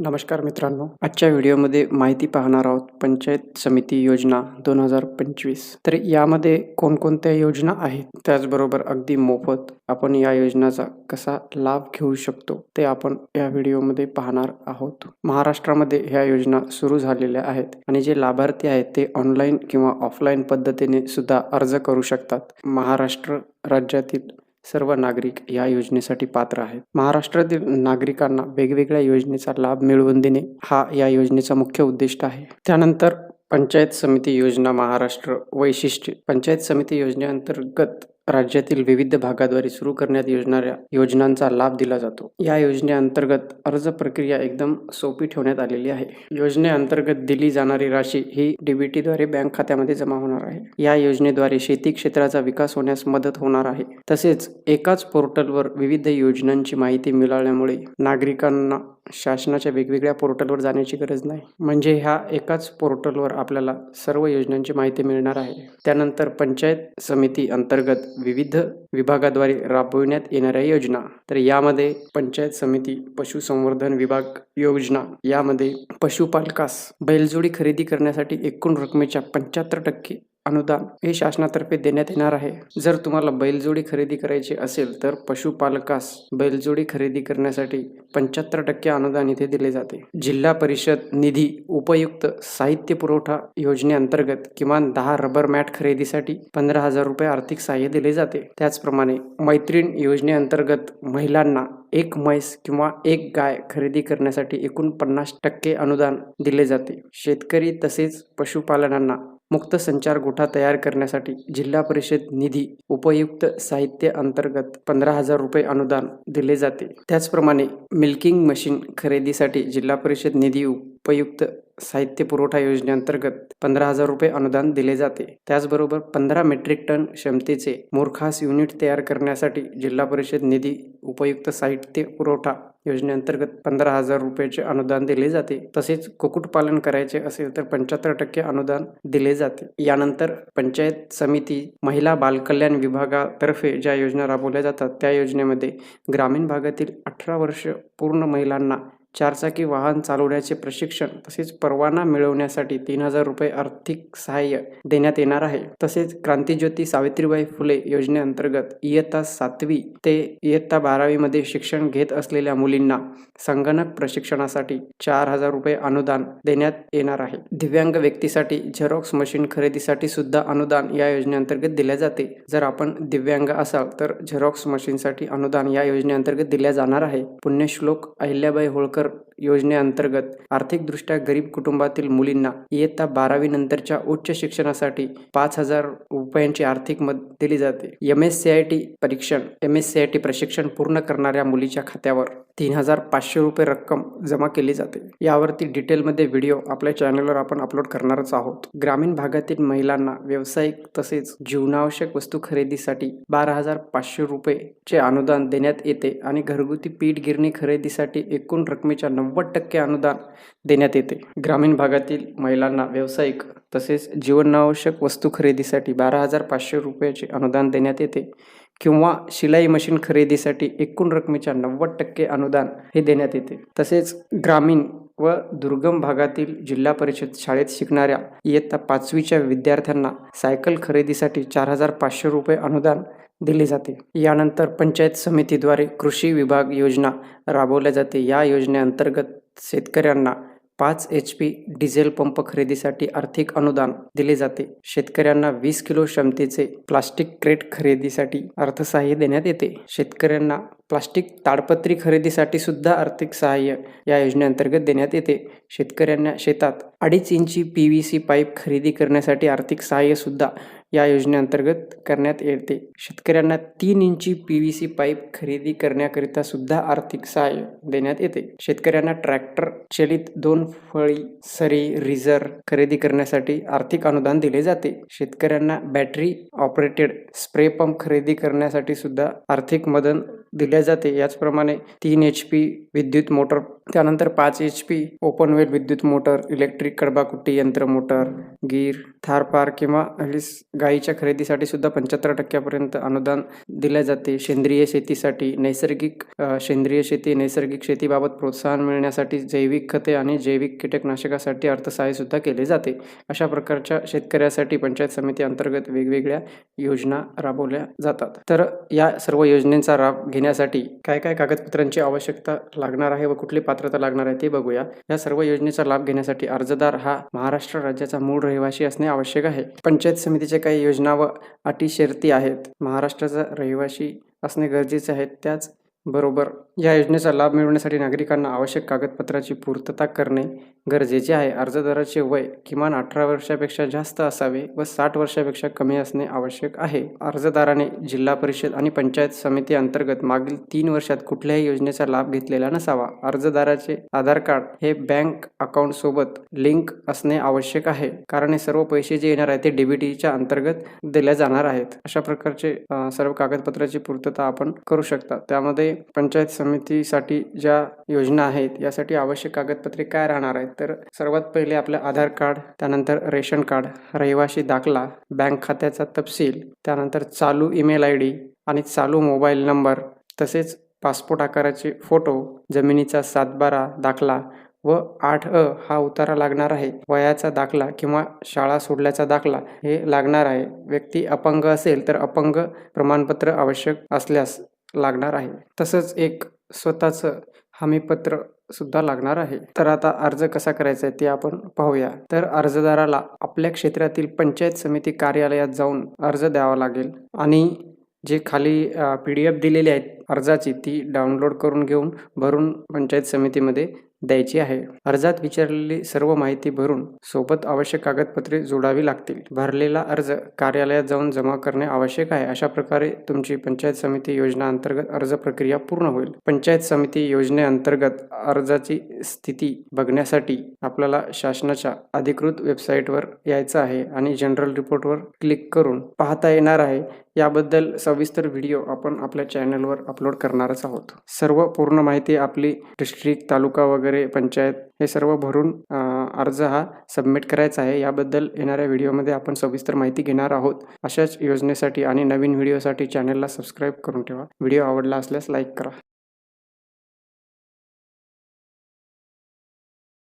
नमस्कार मित्रांनो. आजच्या व्हिडिओमध्ये माहिती पाहणार आहोत पंचायत समिती योजना दोन हजार पंचवीस. तर यामध्ये कोणकोणत्या योजना आहेत? त्याचबरोबर अगदी मोफत आपण या योजनाचा कसा लाभ घेऊ शकतो ते आपण या व्हिडिओमध्ये पाहणार आहोत. महाराष्ट्रामध्ये ह्या योजना सुरू झालेल्या आहेत आणि जे लाभार्थी आहेत ते ऑनलाईन किंवा ऑफलाईन पद्धतीने सुद्धा अर्ज करू शकतात. महाराष्ट्र राज्यातील सर्व नागरिक या योजनेसाठी पात्र आहेत. महाराष्ट्रातील नागरिकांना वेगवेगळ्या योजनेचा लाभ मिळवून देणे हा या योजनेचा मुख्य उद्दिष्ट आहे. त्यानंतर पंचायत समिती योजना महाराष्ट्र वैशिष्ट्य पंचायत समिती योजनेअंतर्गत राज्यातील विविध भागाद्वारे सुरू करण्यात येणाऱ्या योजनांचा लाभ दिला जातो. या योजनेअंतर्गत अर्ज प्रक्रिया एकदम सोपी ठेवण्यात आलेली आहे. योजनेअंतर्गत दिली जाणारी राशी ही डीबीटीद्वारे बँक खात्यामध्ये जमा होणार आहे. या योजनेद्वारे शेती क्षेत्राचा विकास होण्यास मदत होणार आहे. तसेच एकाच पोर्टलवर विविध योजनांची माहिती मिळाल्यामुळे नागरिकांना शासनाच्या वेगवेगळ्या पोर्टलवर जाण्याची गरज नाही. म्हणजे ह्या एकाच पोर्टलवर आपल्याला सर्व योजनांची माहिती मिळणार आहे. त्यानंतर पंचायत समिती अंतर्गत विविध विभागाद्वारे राबविण्यात येणाऱ्या योजना. तर यामध्ये पंचायत समिती पशुसंवर्धन विभाग योजना यामध्ये पशुपालकास बैलजोडी खरेदी करण्यासाठी एकूण रकमेच्या पंच्याहत्तर टक्के अनुदान हे शासनातर्फे देण्यात येणार आहे. जर तुम्हाला बैलजोडी खरेदी करायची असेल तर पशुपालकास बैलजोडी खरेदी करण्यासाठी पंच्याहत्तर टक्के अनुदान इथे दिले जाते. जिल्हा परिषद निधी उपयुक्त साहित्य पुरवठा योजनेअंतर्गत किमान दहा रबर मॅट खरेदीसाठी पंधरा हजार रुपये आर्थिक सहाय्य दिले जाते. त्याचप्रमाणे मैत्रीण योजनेअंतर्गत महिलांना एक म्हैस किंवा एक गाय खरेदी करण्यासाठी एकूण पन्नास टक्के अनुदान दिले जाते. शेतकरी तसेच पशुपालनांना मुक्त संचार गोठा तयार करण्यासाठी जिल्हा परिषद निधी उपयुक्त साहित्य अंतर्गत पंधरा हजार रुपये अनुदान दिले जाते. त्याचप्रमाणे मिल्किंग मशीन खरेदीसाठी जिल्हा परिषद निधी उपयुक्त साहित्य पुरवठा योजनेअंतर्गत पंधरा हजार रुपये अनुदान दिले जाते. त्याचबरोबर पंधरा मेट्रिक टन क्षमतेचे मोरखास युनिट तयार करण्यासाठी जिल्हा परिषद निधी उपयुक्त साहित्य पुरवठा योजनेअंतर्गत पंधरा हजार रुपयाचे अनुदान दिले जाते. तसेच कुक्कुटपालन करायचे असेल तर पंच्याहत्तर टक्के अनुदान दिले जाते. यानंतर पंचायत समिती महिला बालकल्याण विभागातर्फे ज्या योजना राबवल्या जातात त्या योजनेमध्ये ग्रामीण भागातील अठरा वर्ष पूर्ण महिलांना चारचाकी वाहन चालवण्याचे प्रशिक्षण तसेच परवाना मिळवण्यासाठी तीन हजार रुपये आर्थिक सहाय्य देण्यात येणार आहे. तसेच क्रांतीज्योती सावित्रीबाई फुले योजनेअंतर्गत इयत्ता सातवी ते इयत्ता बारावीमध्ये शिक्षण घेत असलेल्या मुलींना संगणक प्रशिक्षणासाठी चार हजार रुपये अनुदान देण्यात येणार आहे. दिव्यांग व्यक्तीसाठी झेरॉक्स मशीन खरेदीसाठी सुद्धा अनुदान या योजनेअंतर्गत दिले जाते. जर आपण दिव्यांग असाल तर झेरॉक्स मशीनसाठी अनुदान या योजनेअंतर्गत दिल्या जाणार आहे. पुण्यश्लोक अहिल्याबाई होळकर योजनेअंतर्गत आर्थिकदृष्ट्या गरीब कुटुंबातील मुलींना इयत्ता बारावी नंतरच्या उच्च शिक्षणासाठी पाच हजार रुपयांची आर्थिक मदत दिली जाते. M S C I T परीक्षण M S C I T प्रशिक्षण पूर्ण करणाऱ्या मुलीच्या खात्यावर तीन हजार पाचशे रुपये रक्कम जमा केली जाते. यावरती डिटेलमध्ये व्हिडिओ आपल्या चॅनलवर आपण अपलोड करणारच आहोत. ग्रामीण भागातील महिलांना व्यावसायिक तसेच जीवनावश्यक वस्तू खरेदीसाठी बारा हजार पाचशे रुपयेचे अनुदान देण्यात येते आणि घरगुती पीठ गिरणी खरेदीसाठी एकूण रकमेच्या नव्वद टक्के अनुदान देण्यात येते. ग्रामीण भागातील महिलांना व्यावसायिक तसेच जीवनावश्यक वस्तू खरेदीसाठी बारा हजार पाचशे रुपयाचे अनुदान देण्यात येते. किंवा शिलाई मशीन खरेदीसाठी एकूण रकमेच्या नव्वद टक्के अनुदान हे देण्यात येते. तसेच ग्रामीण व दुर्गम भागातील जिल्हा परिषद शाळेत शिकणाऱ्या इयत्ता पाचवीच्या विद्यार्थ्यांना सायकल खरेदीसाठी चार हजार पाचशे रुपये अनुदान दिले जाते. यानंतर पंचायत समितीद्वारे कृषी विभाग योजना राबवल्या जाते. या योजनेअंतर्गत शेतकऱ्यांना पाच एच पी डिझेल पंप खरेदीसाठी आर्थिक अनुदान दिले जाते. शेतकऱ्यांना वीस किलो क्षमतेचे प्लास्टिक क्रेट खरेदीसाठी अर्थसहाय्य देण्यात येते. शेतकऱ्यांना प्लास्टिक ताडपत्री खरेदीसाठी सुद्धा आर्थिक सहाय्य या योजनेअंतर्गत देण्यात येते. शेतकऱ्यांना शेतात अडीच इंची पी व्ही सी पाईप खरेदी करण्यासाठी आर्थिक सहाय्य सुद्धा या योजनेअंतर्गत करण्यात येते. शेतकऱ्यांना तीन इंची पी व्ही सी पाईप खरेदी करण्याकरिता सुद्धा आर्थिक सहाय्य देण्यात येते. शेतकऱ्यांना ट्रॅक्टर चलित दोन फळी सरी रिझर खरेदी करण्यासाठी आर्थिक अनुदान दिले जाते. शेतकऱ्यांना बॅटरी ऑपरेटेड स्प्रे पंप खरेदी करण्यासाठी सुद्धा आर्थिक मदत दिल्या जाते. याचप्रमाणे तीन एच पी विद्युत मोटर त्यानंतर पाच एच पी ओपन वेट विद्युत मोटर इलेक्ट्रिक कडबाकुट्टी यंत्र मोटर गीर थारपार किंवा हल्लीस गाईच्या खरेदीसाठी सुद्धा पंच्याहत्तर टक्क्यापर्यंत अनुदान दिले जाते. सेंद्रिय शेतीसाठी नैसर्गिक सेंद्रिय शेती नैसर्गिक शेतीबाबत प्रोत्साहन मिळण्यासाठी जैविक खते आणि जैविक कीटकनाशकासाठी अर्थसहाय्य सुद्धा केले जाते. अशा प्रकारच्या शेतकऱ्यासाठी पंचायत समिती अंतर्गत वेगवेगळ्या योजना राबवल्या जातात. तर या सर्व योजनेचा लाभ घेण्यासाठी काय काय कागदपत्रांची आवश्यकता लागणार आहे व कुठली पात्रता लागणार आहे ते बघूया. या सर्व योजनेचा लाभ घेण्यासाठी अर्जदार हा महाराष्ट्र राज्याचा मूळ रहिवासी असणे आवश्यक आहे. पंचायत समितीच्या काही योजना व अटी शर्ती आहेत. महाराष्ट्राचा रहिवासी असणे गरजेचे आहे. त्याच बरोबर. या योजनेचा लाभ मिळवण्यासाठी नागरिकांना आवश्यक कागदपत्राची पूर्तता करणे गरजेचे आहे. अर्जदाराचे वय किमान अठरा वर्षापेक्षा जास्त असावे व साठ वर्षापेक्षा कमी असणे आवश्यक आहे. अर्जदाराने जिल्हा परिषद आणि पंचायत समिती अंतर्गत मागील तीन वर्षात कुठल्याही योजनेचा लाभ घेतलेला नसावा. अर्जदाराचे आधार कार्ड हे बँक अकाउंट सोबत लिंक असणे आवश्यक आहे. कारण हे सर्व पैसे जे येणार आहे ते डीबीटीच्या अंतर्गत दिल्या जाणार आहेत. अशा प्रकारचे सर्व कागदपत्राची पूर्तता आपण करू शकता. त्यामध्ये पंचायत समितीसाठी ज्या योजना आहेत यासाठी आवश्यक कागदपत्रे काय राहणार आहेत? तर सर्वात पहिले आपलं आधार कार्ड त्यानंतर रेशन कार्ड रहिवासी दाखला बँक खात्याचा तपशील त्यानंतर चालू ईमेल आय डी आणि चालू मोबाईल नंबर तसेच पासपोर्ट आकाराचे फोटो जमिनीचा सातबारा दाखला व आठ अ हा उतारा लागणार आहे. वयाचा दाखला किंवा शाळा सोडल्याचा दाखला हे लागणार आहे. व्यक्ती अपंग असेल तर अपंग प्रमाणपत्र आवश्यक असल्यास लागणार आहे. तसंच एक स्वतःचं हमीपत्र सुद्धा लागणार आहे. तर आता अर्ज कसा करायचा आहे ते आपण पाहूया. तर अर्जदाराला आपल्या क्षेत्रातील पंचायत समिती कार्यालयात जाऊन अर्ज द्यावा लागेल आणि जे खाली पी डी एफ दिलेली आहेत अर्जाची ती डाउनलोड करून घेऊन भरून पंचायत समितीमध्ये द्यायची आहे. अर्जात विचारलेली सर्व माहिती भरून सोबत आवश्यक कागदपत्रे जोडावी लागतील. भरलेला अर्ज कार्यालयात जाऊन जमा करणे आवश्यक आहे. अशा प्रकारे तुमची पंचायत समिती योजना अंतर्गत अर्ज प्रक्रिया पूर्ण होईल. पंचायत समिती योजनेअंतर्गत अर्जाची स्थिती बघण्यासाठी आपल्याला शासनाच्या अधिकृत वेबसाईटवर यायचं आहे आणि जनरल रिपोर्टवर क्लिक करून पाहता येणार आहे. याबद्दल सविस्तर व्हिडिओ आपण आपल्या चॅनलवर अपलोड करणारच आहोत. सर्व पूर्ण माहिती आपली डिस्ट्रिक्ट तालुका वगैरे पंचायत हे सर्व भरून अर्ज हा सबमिट करायचा आहे. याबद्दल येणाऱ्या व्हिडिओमध्ये आपण सविस्तर माहिती घेणार आहोत. अशाच योजनेसाठी आणि नवीन व्हिडिओसाठी चॅनलला सबस्क्राईब करून ठेवा. व्हिडिओ आवडला असल्यास लाईक करा.